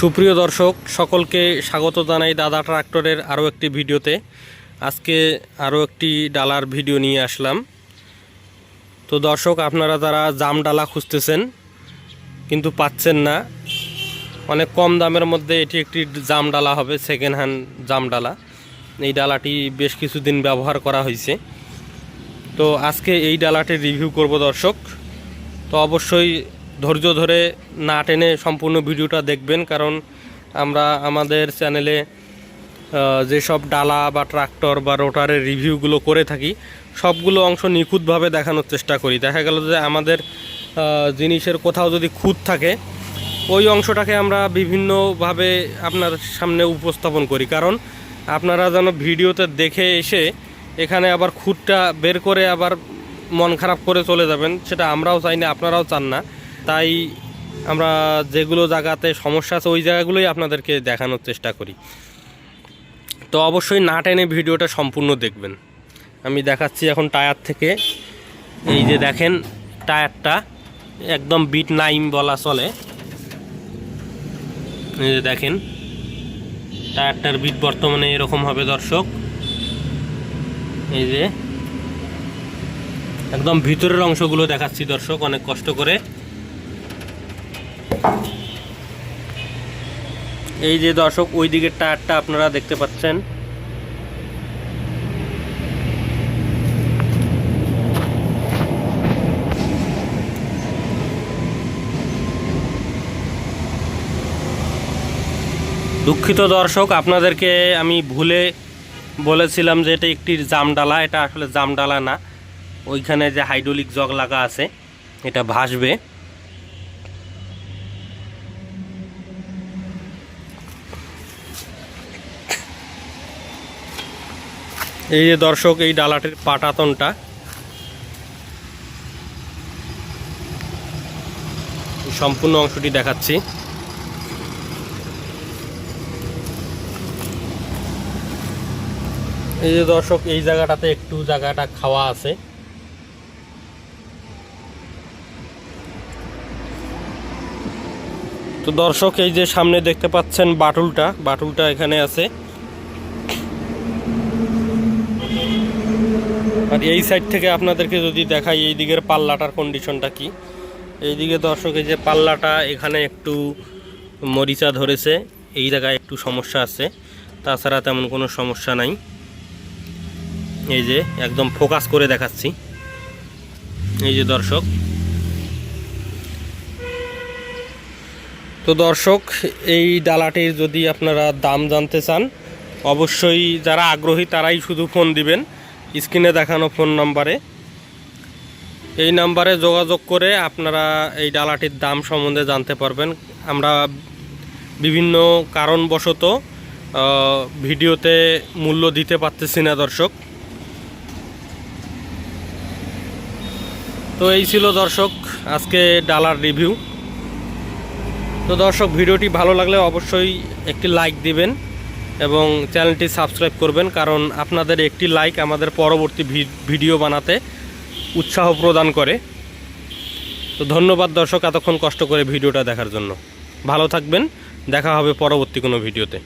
সুপ্রিয় দর্শক, সকলকে স্বাগত জানাই দাদা ট্রাক্টরের আরও একটি ভিডিওতে। আজকে আরও একটি ডালার ভিডিও নিয়ে আসলাম। তো দর্শক, আপনারা যারা জাম ডালা খুঁজতেছেন, কিন্তু পাচ্ছেন না। অনেক কম দামের মধ্যে এটি একটি জাম ডালা হবে সেকেন্ড হ্যান্ড জাম ডালা। এই ডালাটি বেশ কিছুদিন ব্যবহার করা হয়েছে। তো আজকে এই ডালাটির রিভিউ করব দর্শক। তো অবশ্যই ধৈর্য ধরে না টেনে সম্পূর্ণ ভিডিওটা দেখবেন, কারণ আমরা আমাদের চ্যানেলে যেসব ডালা বা ট্রাক্টর বা রোটারের রিভিউগুলো করে থাকি, সবগুলো অংশ নিখুঁতভাবে দেখানোর চেষ্টা করি। দেখা গেল যে আমাদের জিনিসের কোথাও যদি খুঁত থাকে, ওই অংশটাকে আমরা বিভিন্নভাবে আপনার সামনে উপস্থাপন করি। কারণ আপনারা যেন ভিডিওতে দেখে এসে এখানে আবার খুঁতটা বের করে আবার মন খারাপ করে চলে যাবেন, সেটা আমরাও চাই না, আপনারাও চান না। তাই আমরা যেগুলো জায়গাতে সমস্যা আছে, ওই জায়গাগুলোই আপনাদেরকে দেখানোর চেষ্টা করি। তো অবশ্যই না টেনে ভিডিওটা সম্পূর্ণ দেখবেন। আমি দেখাচ্ছি এখন টায়ার থেকে। এই যে দেখেন, টায়ারটা একদম বিট নাইম বলা চলে। এই যে দেখেন, টায়ারটার বিট বর্তমানে এরকম হবে দর্শক। এই যে, একদম ভিতরের অংশগুলো দেখাচ্ছি দর্শক, অনেক কষ্ট করে। এই যে দর্শক, ওই দিকের টায়ারটা আপনারা দেখতে পাচ্ছেন। দুঃখিত দর্শক, আপনাদেরকে আমি ভুলে বলেছিলাম যে এটা একটি জামডালা, এটা আসলে জামডালা না। ওইখানে যে হাইড্রোলিক জগ লাগা আছে, এটা ভাসবে। এই যে দর্শক, এই ডালাটির পাটাতনটা। সম্পূর্ণ অংশটি দেখাচ্ছি। এই যে দর্শক, এই জায়গাটাতে একটু জায়গাটা খাওয়া আছে। তো দর্শক, এই যে সামনে দেখতে পাচ্ছেন বাটুলটা বাটুলটা এখানে আছে। আর এই সাইড থেকে আপনাদেরকে যদি দেখাই, এই দিকের পাল্লাটার কন্ডিশনটা কি? এই দিকে দর্শক, এই যে পাল্লাটা এখানে একটু মরিচা ধরেছে, এই জায়গায় একটু সমস্যা আছে। তাছাড়া তেমন কোনো সমস্যা নাই। এই যে একদম ফোকাস করে দেখাচ্ছি। এই যে দর্শক। তো দর্শক, এই ডালাটির যদি আপনারা দাম জানতে চান, অবশ্যই যারা আগ্রহী তারাই শুধু ফোন দিবেন। স্ক্রিনে দেখানো ফোন নাম্বারে। এই নাম্বারে যোগাযোগ করে আপনারা এই ডালাটির দাম সম্বন্ধে জানতে পারবেন। আমরা বিভিন্ন কারণবশত ভিডিওতে মূল্য দিতে পারতেছি না দর্শক। তো এই ছিল দর্শক, আজকে ডালার রিভিউ। তো দর্শক, ভিডিওটি ভালো লাগলে অবশ্যই একটি লাইক দিবেন। এবং চ্যানেলটি সাবস্ক্রাইব করবেন, কারণ আপনাদের একটি লাইক আমাদের পরবর্তী ভিডিও বানাতে উৎসাহ প্রদান করে। তো ধন্যবাদ দর্শক এতক্ষণ কষ্ট করে ভিডিওটা দেখার জন্য। ভালো থাকবেন, দেখা হবে পরবর্তী কোনো ভিডিওতে।